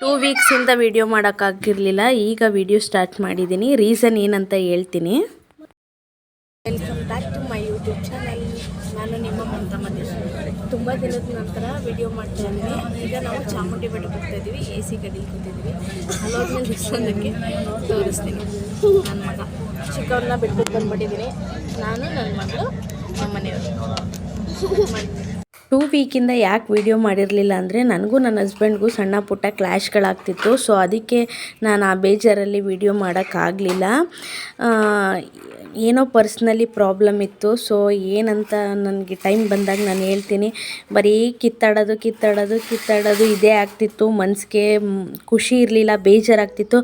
Two ವೀಕ್ಸಿಂದ video ಮಾಡೋಕ್ಕಾಗಿರಲಿಲ್ಲ ಈಗ video start ಮಾಡಿದ್ದೀನಿ reason ಏನಂತ ಹೇಳ್ತೀನಿ. Welcome back to my YouTube channel ನಾನು ನಿಮ್ಮ ಮಮತಾ ಮಧ್ಯ ತುಂಬ ದಿನದ ನಂತರ ವಿಡಿಯೋ ಮಾಡ್ತಾ ಇದ್ದೀನಿ. ಈಗ ನಾವು ಚಾಮುಂಡಿ ಬೆಟ್ಟಕ್ಕೆ ಹೋಗ್ತಾ ಇದ್ದೀವಿ. ಎ ಸಿ ಗಡಿಗೆ ಕೂತಿದ್ದೀವಿ. ಅಲ್ಲೋದ್ಮೇಲೆ ದಿವಸಕ್ಕೆ ತೋರಿಸ್ತೀನಿ. ನನ್ನ ಮಗ. ಚಿಕ್ಕವ್ರನ್ನ ಬಿಟ್ಬಿಟ್ಟು ಬಂದ್ಬಿಟ್ಟಿದ್ದೀನಿ. ನಾನು, ನನ್ನ ಮಗಳು, ನಮ್ಮ ಮನೆಯವರು. ಟೂ ವೀಕಿಂದ ಯಾಕೆ ವಿಡಿಯೋ ಮಾಡಿರಲಿಲ್ಲ ಅಂದರೆ ನನಗೂ ನನ್ನ ಹಸ್ಬೆಂಡ್ಗೂ ಸಣ್ಣ ಪುಟ್ಟ ಕ್ಲ್ಯಾಶ್ಗಳಾಗ್ತಿತ್ತು ಸೊ ಅದಕ್ಕೆ ನಾನು ಆ ಬೇಜಾರಲ್ಲಿ ವಿಡಿಯೋ ಮಾಡೋಕ್ಕಾಗಲಿಲ್ಲ ಏನೋ ಪರ್ಸ್ನಲಿ ಪ್ರಾಬ್ಲಮ್ ಇತ್ತು. ಸೊ ಏನಂತ ನನಗೆ ಟೈಮ್ ಬಂದಾಗ ನಾನು ಹೇಳ್ತೀನಿ. ಬರೀ ಕಿತ್ತಾಡೋದು ಕಿತ್ತಾಡೋದು ಕಿತ್ತಾಡೋದು ಇದೇ ಆಗ್ತಿತ್ತು. ಮನಸ್ಸಿಗೆ ಖುಷಿ ಇರಲಿಲ್ಲ, ಬೇಜಾರಾಗ್ತಿತ್ತು.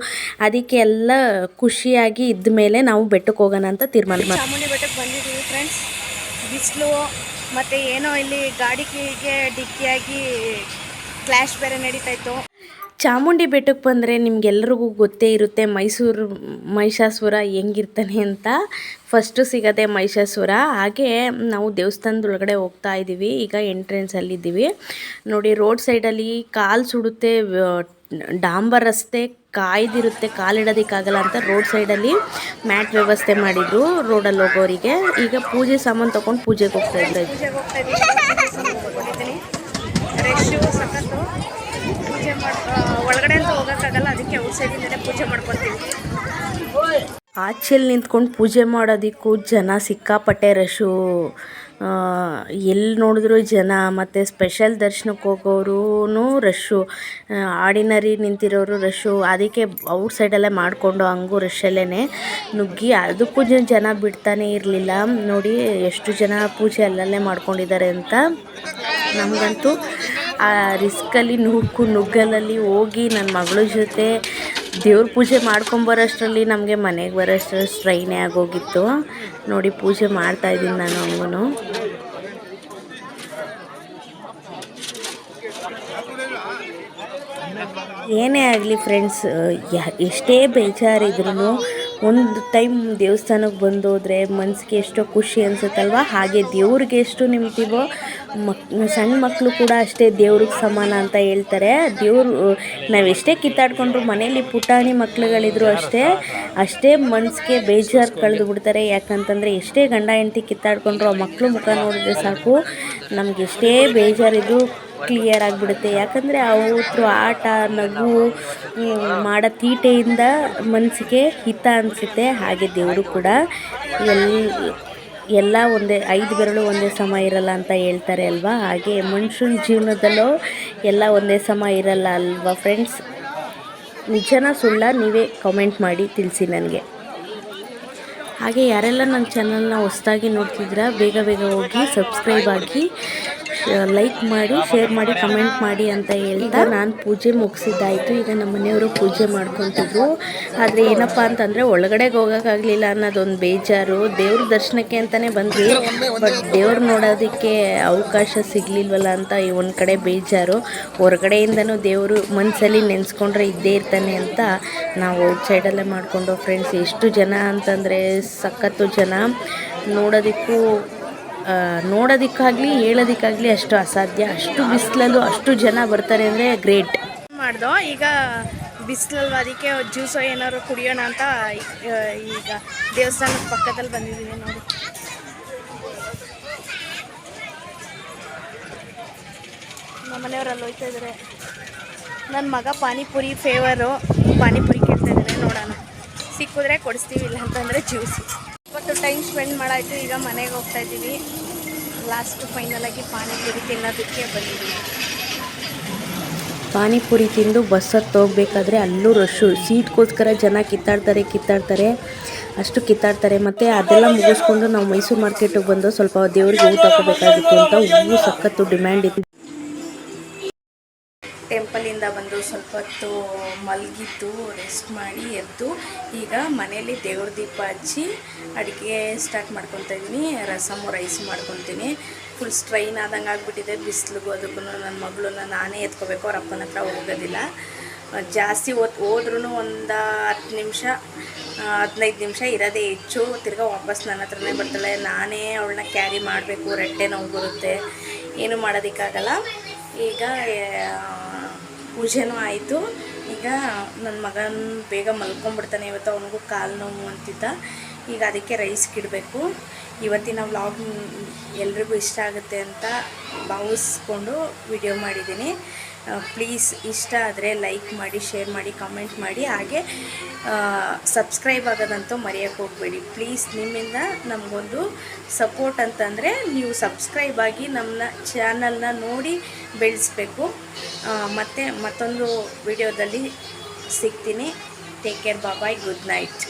ಅದಕ್ಕೆ ಎಲ್ಲ ಖುಷಿಯಾಗಿ ಇದ್ದ ಮೇಲೆ ನಾವು ಬೆಟ್ಟಕ್ಕೆ ಹೋಗೋಣ ಅಂತ ತೀರ್ಮಾನ ಮಾಡಿ ಫ್ರೆಂಡ್ಸ್ ಬಿಸಿಲು ಮತ್ತು ಏನೋ ಇಲ್ಲಿ ಗಾಡಿಗೆ ಡಿಕ್ಕಿಯಾಗಿ ಕ್ಲಾಶ್ ಬೇರೆ ನಡೀತಾ ಇತ್ತು. ಚಾಮುಂಡಿ ಬೆಟ್ಟಕ್ಕೆ ಬಂದರೆ ನಿಮಗೆಲ್ಲರಿಗೂ ಗೊತ್ತೇ ಇರುತ್ತೆ, ಮೈಸೂರು, ಮಹಿಷಾಸುರ ಹೆಂಗಿರ್ತಾನೆ ಅಂತ. ಫಸ್ಟು ಸಿಗದೆ ಮಹಿಷಾಸುರ. ಹಾಗೆ ನಾವು ದೇವಸ್ಥಾನದೊಳಗಡೆ ಹೋಗ್ತಾ ಇದ್ದೀವಿ, ಈಗ ಎಂಟ್ರೆನ್ಸಲ್ಲಿದ್ದೀವಿ ನೋಡಿ ರೋಡ್ ಸೈಡಲ್ಲಿ ಕಾಲು ಸುಡುತ್ತೆ ಡಾಂಬರ್ ರಸ್ತೆ ಕಾಯ್ದಿರುತ್ತೆ ಕಾಲಿಡೋದಕ್ಕಾಗಲ್ಲ ಅಂತ ರೋಡ್ ಸೈಡಲ್ಲಿ ಮ್ಯಾಟ್ ವ್ಯವಸ್ಥೆ ಮಾಡಿದ್ರು ರೋಡಲ್ಲಿ ಹೋಗೋರಿಗೆ. ಈಗ ಪೂಜೆ ಸಾಮಾನು ತೊಗೊಂಡು ಪೂಜೆಗೆ ಹೋಗ್ತಾ ಇದ್ರು ಪೂಜೆ ಮಾಡಿ ಒಳಗಡೆ ಅಂತ ಹೋಗೋಕ್ಕಾಗಲ್ಲ ಅದಕ್ಕೆ ಔಟ್ ಸೈಡಿಂದನೇ ಪೂಜೆ ಮಾಡ್ಕೊತೀವಿ ಆಚೆಯಲ್ಲಿ ನಿಂತ್ಕೊಂಡು ಪೂಜೆ ಮಾಡೋದಕ್ಕೂ ಜನ ಸಿಕ್ಕಾಪಟ್ಟೆ ರಶು ಎಲ್ಲಿ ನೋಡಿದ್ರು ಜನ ಮತ್ತು ಸ್ಪೆಷಲ್ ದರ್ಶನಕ್ಕೆ ಹೋಗೋರೂ ರಶ್ಶು ಆರ್ಡಿನರಿ ನಿಂತಿರೋರು ರಶ್ಶು ಅದಕ್ಕೆ ಔಟ್ ಸೈಡಲ್ಲೇ ಮಾಡಿಕೊಂಡು ಹಂಗೂ ರಶ್ಶಲ್ಲೇ ನುಗ್ಗಿ ಅದಕ್ಕೂ ಜನ ಬಿಡ್ತಾನೆ ಇರಲಿಲ್ಲ. ನೋಡಿ ಎಷ್ಟು ಜನ ಪೂಜೆ ಅಲ್ಲಲ್ಲೇ ಮಾಡ್ಕೊಂಡಿದ್ದಾರೆ ಅಂತ. ನಮಗಂತೂ ಆ ರಿಸ್ಕಲ್ಲಿ ನುಗ್ಗು, ನುಗ್ಗಲಲ್ಲಿ ಹೋಗಿ ನನ್ನ ಮಗಳ ಜೊತೆ ದೇವ್ರ ಪೂಜೆ ಮಾಡ್ಕೊಂಬರೋಷ್ಟರಲ್ಲಿ ನಮಗೆ ಮನೆಗೆ ಬರೋಷ್ಟರಲ್ಲಿ ಸ್ಟ್ರೈನೇ ಆಗೋಗಿತ್ತು. ನೋಡಿ ಪೂಜೆ ಮಾಡ್ತಾಯಿದ್ದೀನಿ ನಾನು ಹಂಗೂ ಏನೇ ಆಗಲಿ ಫ್ರೆಂಡ್ಸ್ ಎಷ್ಟೇ ಬೇಜಾರಿದ್ರೂ ಒಂದು ಟೈಮ್ ದೇವಸ್ಥಾನಕ್ಕೆ ಬಂದೋದ್ರೆ ಮನಸ್ಸಿಗೆ ಎಷ್ಟೋ ಖುಷಿ ಅನ್ಸುತ್ತಲ್ವ? ಹಾಗೆ ದೇವ್ರಿಗೆ ಎಷ್ಟು ನಿಮ್ತೀವೋ ಮಕ್ ಸಣ್ಣ ಮಕ್ಕಳು ಕೂಡ ಅಷ್ಟೇ ದೇವ್ರಿಗೆ ಸಮಾನ ಅಂತ ಹೇಳ್ತಾರೆ. ದೇವರು ನಾವು ಎಷ್ಟೇ ಕಿತ್ತಾಡ್ಕೊಂಡ್ರು ಮನೇಲಿ ಪುಟಾಣಿ ಮಕ್ಳುಗಳಿದ್ರು ಅಷ್ಟೇ ಅಷ್ಟೇ ಮನಸ್ಸಿಗೆ ಬೇಜಾರು ಕಳೆದು ಬಿಡ್ತಾರೆ. ಯಾಕಂತಂದರೆ ಎಷ್ಟೇ ಗಂಡ ಹೆಂಡತಿ ಕಿತ್ತಾಡ್ಕೊಂಡ್ರು ಆ ಮಕ್ಕಳು ಮುಖ ನೋಡಿದ್ರೆ ಸಾಕು. ನಮಗೆ ಎಷ್ಟೇ ಬೇಜಾರಿದ್ರು ಕ್ಲಿಯರ್ ಆಗಿಬಿಡುತ್ತೆ. ಯಾಕಂದರೆ ಅವ್ರ ಆಟ, ನಗು ಮಾಡೋ ತೀಟೆಯಿಂದ ಮನಸ್ಸಿಗೆ ಹಿತ ಅನಿಸುತ್ತೆ. ಹಾಗೆ ದೇವರು ಕೂಡ ಎಲ್ಲಿ ಎಲ್ಲ ಒಂದೇ, ಐದು ಬೆರಳು ಒಂದೇ ಸಮ ಇರಲ್ಲ ಅಂತ ಹೇಳ್ತಾರೆ ಅಲ್ವಾ? ಹಾಗೆ ಮನುಷ್ಯನ ಜೀವನದಲ್ಲೂ ಎಲ್ಲ ಒಂದೇ ಸಮ ಇರಲ್ಲ ಅಲ್ವಾ ಫ್ರೆಂಡ್ಸ್ ನಿಜನ ಸುಳ್ಳ ನೀವೇ ಕಮೆಂಟ್ ಮಾಡಿ ತಿಳಿಸಿ ನನಗೆ. ಹಾಗೆ ಯಾರೆಲ್ಲ ನನ್ನ ಚಾನಲ್ನ ಹೊಸ್ದಾಗಿ ನೋಡ್ತಿದ್ದೀರಾ, ಬೇಗ ಬೇಗ ಹೋಗಿ ಸಬ್ಸ್ಕ್ರೈಬ್ ಆಗಿ. ಲೈಕ್ ಮಾಡಿ ಶೇರ್ ಮಾಡಿ ಕಮೆಂಟ್ ಮಾಡಿ ಅಂತ ಹೇಳ್ತಾ ನಾನು ಪೂಜೆ ಮುಗಿಸಿದ್ದಾಯಿತು. ಈಗ ನಮ್ಮ ಮನೆಯವರು ಪೂಜೆ ಮಾಡ್ಕೊತಿದ್ರು. ಆದರೆ ಏನಪ್ಪ ಅಂತಂದರೆ ಒಳಗಡೆಗೆ ಹೋಗೋಕ್ಕಾಗಲಿಲ್ಲ ಅನ್ನೋದೊಂದು ಬೇಜಾರು. ದೇವ್ರ ದರ್ಶನಕ್ಕೆ ಅಂತಲೇ ಬಂದ್ವಿ. ಬಟ್ ದೇವ್ರು ನೋಡೋದಕ್ಕೆ ಅವಕಾಶ ಸಿಗಲಿಲ್ವಲ್ಲ ಅಂತ ಈ ಒಂದು ಕಡೆ ಬೇಜಾರು. ಹೊರಗಡೆಯಿಂದನೂ ದೇವರು ಮನಸ್ಸಲ್ಲಿ ನೆನೆಸ್ಕೊಂಡ್ರೆ ಇದ್ದೇ ಇರ್ತಾನೆ ಅಂತ ನಾವು ಔಟ್ ಸೈಡಲ್ಲೇ ಮಾಡಿಕೊಂಡು ಫ್ರೆಂಡ್ಸ್ ಎಷ್ಟು ಜನ ಅಂತಂದರೆ ಸಖತ್ತು ಜನ. ನೋಡೋದಕ್ಕೂ ನೋಡೋದಕ್ಕಾಗಲಿ, ಹೇಳೋದಕ್ಕಾಗಲಿ ಅಷ್ಟು ಅಸಾಧ್ಯ. ಅಷ್ಟು ಬಿಸಿಲಲ್ಲೂ ಅಷ್ಟು ಜನ ಬರ್ತಾರೆ ಅಂದರೆ ಗ್ರೇಟ್. ಮಾಡ್ದೋ, ಈಗ ಬಿಸಿಲಲ್ವ? ಅದಕ್ಕೆ ಜ್ಯೂಸೋ ಏನಾದ್ರು ಕುಡಿಯೋಣ ಅಂತ ಈಗ ದೇವಸ್ಥಾನದ ಪಕ್ಕದಲ್ಲಿ ಬಂದಿದ್ದೀನಿ ನೋಡಿ. ನಮ್ಮ ಮನೆಯವರಲ್ಲಿ ಹೋಯ್ತಾ ಇದ್ದಾರೆ ನನ್ನ ಮಗ ಪಾನಿಪುರಿ ಫೇವರು ಪಾನಿಪುರಿ ಕೇಳ್ತಾ ಇದ್ದಾರೆ ನೋಡೋಣ. ಸಿಕ್ಕಿದ್ರೆ ಕೊಡಿಸ್ತೀವಿ ಇಲ್ಲ ಅಂತಂದರೆ ಜ್ಯೂಸ್. ಟೈಮ್ ಸ್ಪೆಂಡ್ ಮಾಡಾಯಿತು, ಈಗ ಮನೆಗೆ ಹೋಗ್ತಾ ಇದ್ದೀವಿ. ಲಾಸ್ಟ್ ಫೈನಲ್ ಆಗಿ ಪಾನಿಪುರಿ ತಿನ್ನೋದಕ್ಕೆ ಬಂದಿದ್ದೀವಿ. ಪಾನಿಪುರಿ ತಿಂದು ಬಸ್ ಹತ್ತು ಹೋಗ್ಬೇಕಾದ್ರೆ ಅಲ್ಲೂ ರಶ್ಶು ಸೀಟ್ಗೋಸ್ಕರ ಜನ ಕಿತ್ತಾಡ್ತಾರೆ ಕಿತ್ತಾಡ್ತಾರೆ. ಅಷ್ಟು ಕಿತ್ತಾಡ್ತಾರೆ. ಮತ್ತು ಅದೆಲ್ಲ ಮುಗಿಸ್ಕೊಂಡು ನಾವು ಮೈಸೂರು ಮಾರ್ಕೆಟಿಗೆ ಬಂದು ಸ್ವಲ್ಪ ದೇವ್ರಿಗೆ ಹೂ ತಗೋಬೇಕಾಗಿತ್ತು ಅಂತ ಹೂವು ಸಖತ್ತು ಡಿಮ್ಯಾಂಡ್ ಇತ್ತು. ಟೆಂಪಲಿಂದ ಬಂದು ಸ್ವಲ್ಪ ಹೊತ್ತು ಮಲಗಿದ್ದು ರೆಸ್ಟ್ ಮಾಡಿ ಎದ್ದು ಈಗ ಮನೇಲಿ ದೇವ್ರ ದೀಪ ಹಚ್ಚಿ ಅಡುಗೆ ಸ್ಟಾರ್ಟ್ ಮಾಡ್ಕೊತಾ ಇದ್ದೀನಿ ರಸಮು ರೈಸ್ ಮಾಡ್ಕೊತೀನಿ. ಫುಲ್ ಸ್ಟ್ರೈನ್ ಆದಂಗೆ ಆಗಿಬಿಟ್ಟಿದೆ. ಬಿಸಿಲಿಗೂ ಅದಕ್ಕೂ ನನ್ನ ಮಗಳನ್ನ ನಾನೇ ಎತ್ಕೋಬೇಕು. ಅವ್ರ ಅಪ್ಪನ ಹತ್ರ ಹೋಗೋದಿಲ್ಲ. ಜಾಸ್ತಿ ಓದ್ ಹೋದ್ರೂ ಒಂದು ಹತ್ತು ನಿಮಿಷ ಹದಿನೈದು ನಿಮಿಷ ಇರೋದೇ ಹೆಚ್ಚು. ತಿರ್ಗಾ ವಾಪಸ್ ನನ್ನ ಹತ್ರನೇ ಬರ್ತಾಳೆ. ನಾನೇ ಅವಳನ್ನ ಕ್ಯಾರಿ ಮಾಡಬೇಕು. ರೆಟ್ಟೆ ನೋವು ಬರುತ್ತೆ. ಏನು ಮಾಡೋದಕ್ಕಾಗಲ್ಲ. ಈಗ ಪೂಜೆನೂ ಆಯಿತು. ಈಗ ನನ್ನ ಮಗನ ಬೇಗ ಮಲ್ಕೊಂಡ್ಬಿಡ್ತಾನೆ. ಇವತ್ತು ಅವನಿಗೂ ಕಾಲು ನೋವು ಅಂತಿದ್ದ. ಈಗ ಅದಕ್ಕೆ ರೈಸ್ಗೆ ಇಡಬೇಕು ಇವತ್ತಿನ ವ್ಲಾಗ್ ಎಲ್ರಿಗೂ ಇಷ್ಟ ಆಗುತ್ತೆ ಅಂತ ಭಾವಿಸ್ಕೊಂಡು ವಿಡಿಯೋ ಮಾಡಿದ್ದೀನಿ. ಪ್ಲೀಸ್ ಇಷ್ಟ ಆದರೆ ಲೈಕ್ ಮಾಡಿ ಶೇರ್ ಮಾಡಿ ಕಮೆಂಟ್ ಮಾಡಿ. ಹಾಗೆ ಸಬ್ಸ್ಕ್ರೈಬ್ ಆಗೋದಂತೂ ಮರೆಯೋಕ್ಕೆ ಹೋಗಬೇಡಿ. ಪ್ಲೀಸ್ ನಿಮ್ಮಿಂದ ನಮಗೊಂದು ಸಪೋರ್ಟ್ ಅಂತಂದರೆ ನೀವು ಸಬ್ಸ್ಕ್ರೈಬ್ ಆಗಿ ನಮ್ಮನ್ನ ಚಾನಲ್ನ ನೋಡಿ ಬೆಳೆಸಬೇಕು. ಮತ್ತು ಮತ್ತೊಂದು ವಿಡಿಯೋದಲ್ಲಿ ಸಿಗ್ತೀನಿ. Take care bye good night